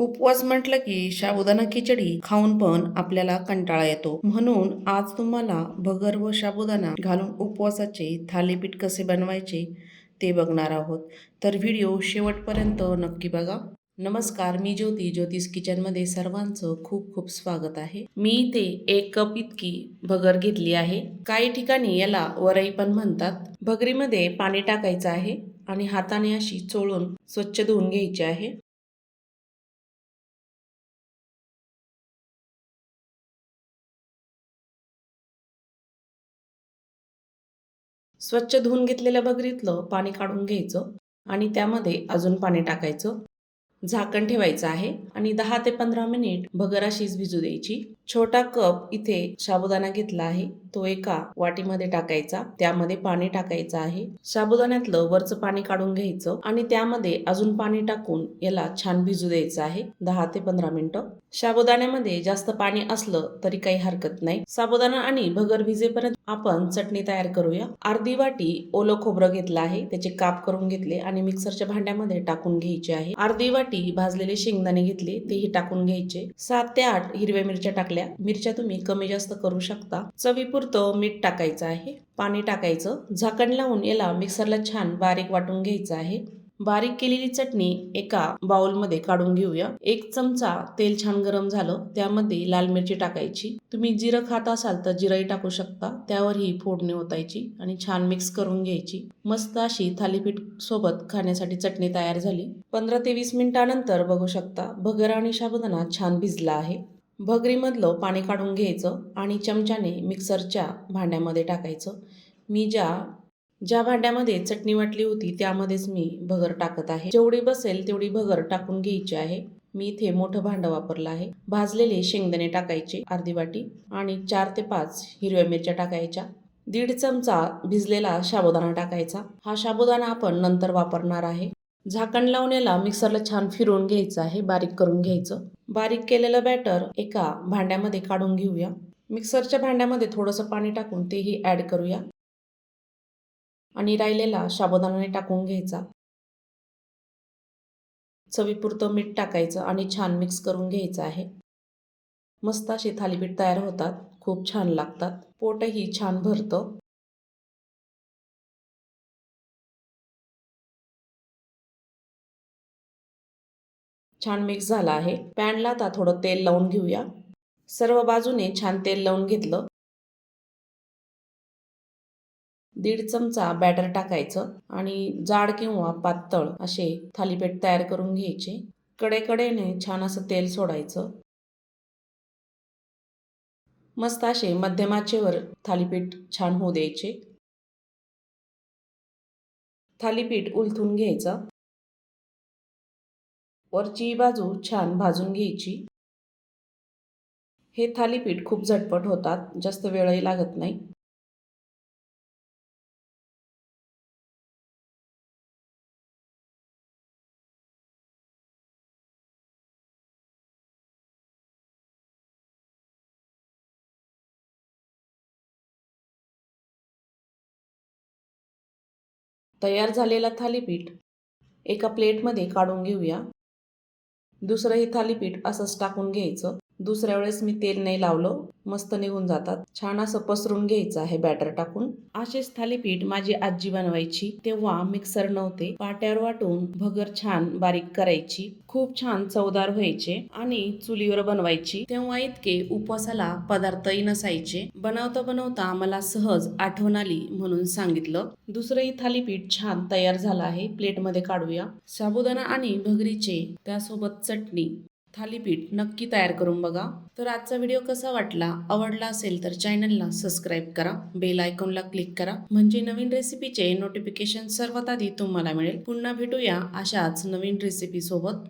उपवास म्हटलं की साबुदाणा खिचडी खाऊन पण आपल्याला कंटाळा येतो. म्हणून आज तुम्हाला भगर व साबुदाणा घालून उपवासाचे थालीपीठ कसे बनवायचे ते बघणार आहोत. तर व्हिडिओ शेवटपर्यंत नक्की बघा. नमस्कार मी ज्योती. ज्योतिष किचनमध्ये सर्वांचं खूप खूप स्वागत आहे. मी इथे एक कप इतकी भगर घेतली आहे. काही ठिकाणी याला वरई पण म्हणतात. भगरीमध्ये पाणी टाकायचं आहे आणि हाताने अशी चोळून स्वच्छ धुवून घ्यायची आहे. स्वच्छ धुवून घेतलेल्या बगरीतलं पाणी काढून घ्यायचं आणि त्यामध्ये अजून पाणी टाकायचं. झाकण ठेवायचं आहे आणि दहा ते पंधरा मिनिट भगर अशीच भिजू द्यायची. छोटा कप इथे साबुदाणा घेतला आहे. तो एका वाटीमध्ये टाकायचा. त्यामध्ये पाणी टाकायचं आहे. साबुदाण्यातलं वरचं पाणी काढून घ्यायचं आणि त्यामध्ये अजून पाणी टाकून याला छान भिजू द्यायचं आहे. दहा ते पंधरा मिनिटं. साबुदाण्यामध्ये जास्त पाणी असलं तरी काही हरकत नाही. साबुदाणा आणि भगर भिजेपर्यंत आपण चटणी तयार करूया. अर्धी वाटी ओलं खोबरं घेतलं आहे. त्याचे काप करून घेतले आणि मिक्सरच्या भांड्यामध्ये टाकून घ्यायचे आहे. अर्धी वाटी भाजलेले शेंगदाणे घेतले. तेही टाकून घ्यायचे. सात ते आठ हिरव्या मिरच्या टाकल्या मिरच्या तुम्ही कमी जास्त करू शकता. चवीपुरतं मीठ टाकायचं आहे. पाणी टाकायचं. झाकण लावून याला मिक्सरला छान बारीक वाटून घ्यायचं आहे. बारीक केलेली चटणी एका बाउलमध्ये काढून घेऊया. एक चमचा तेल छान गरम झालं. त्यामध्ये लाल मिरची टाकायची. तुम्ही जिरं खात असाल तर जिरंही टाकू शकता. त्यावर ही फोडणी ओतायची आणि छान मिक्स करून घ्यायची. मस्त अशी थालीपीठ सोबत खाण्यासाठी चटणी तयार झाली. पंधरा ते वीस मिनिटानंतर बघू शकता. भगर आणि साबुदाणा छान भिजला आहे. भगरीमधलं पाणी काढून घ्यायचं आणि चमच्याने मिक्सरच्या भांड्यामध्ये टाकायचं. मी ज्या ज्या भांड्यामध्ये चटणी वाटली होती त्यामध्येच मी भगर टाकत आहे. जेवढी बसेल तेवढी भगर टाकून घ्यायची आहे. मी इथे मोठं भांडं वापरलं आहे. भाजलेले शेंगदाणे टाकायचे अर्धी वाटी आणि चार ते पाच हिरव्या मिरच्या टाकायच्या. दीड चमचा भिजलेला साबुदाणा टाकायचा. हा साबुदाणा आपण नंतर वापरणार आहे. झाकण लावण्याला मिक्सरला छान फिरवून घ्यायचं आहे बारीक करून घ्यायचं. बारीक केलेलं बॅटर एका भांड्यामध्ये काढून घेऊया. मिक्सरच्या भांड्यामध्ये थोडंसं पाणी टाकून तेही ॲड करूया. आणि राहिलेला शाबोदानाने टाकून घ्यायचा. चवीपुरतं मीठ टाकायचं आणि छान मिक्स करून घ्यायचं आहे. मस्त असे थालीपीठ तयार होतात खूप छान लागतात. पोटही छान भरतं. छान मिक्स झाला आहे. पॅनला आता थोडं तेल लावून घेऊया. सर्व बाजूने छान तेल लावून घेतलं. दीड चमचा बॅटर टाकायचं आणि जाड किंवा पातळ असे थालीपीठ तयार करून घ्यायचे. कडेकडेने छान असं तेल सोडायचं. मस्त असे मध्यमाचेवर थालीपीठ छान होऊ द्यायचे. थालीपीठ उलथून घ्यायचं. वरची बाजू छान भाजून घ्यायची. हे थालीपीठ खूप झटपट होतात जास्त वेळही लागत नाही. तयार झालेला थालीपीठ एका प्लेटमध्ये काढून घेऊया. दुसरंही थालीपीठ असंच टाकून घ्यायचं. दुसऱ्या वेळेस मी तेल नाही लावलं मस्त निघून जातात. छान असं पसरून घ्यायचं आहे बॅटर टाकून. असेच थालीपीठ माझी आजी बनवायची तेव्हा मिक्सर नव्हते. पाट्यावर वाटून भगर छान बारीक करायची खूप छान चवदार व्हायचे आणि चुलीवर बनवायची. तेव्हा इतके उपवासाला पदार्थही नसायचे. बनवता बनवता मला सहज आठवण आली म्हणून सांगितलं. दुसरंही थालीपीठ छान तयार झालं आहे. प्लेटमध्ये काढूया. साबुदाणा आणि भगरीचे त्यासोबत चटणी. थालीपीठ नक्की तयार करून बघा. तर आजचा व्हिडिओ कसा वाटला आवडला असेल तर चॅनलला सबस्क्राईब करा बेल आयकॉनला क्लिक करा. म्हणजे नवीन रेसिपीचे नोटिफिकेशन सर्वात आधी तुम्हाला मिळेल. पुन्हा भेटूया अशाच नवीन रेसिपी सोबत.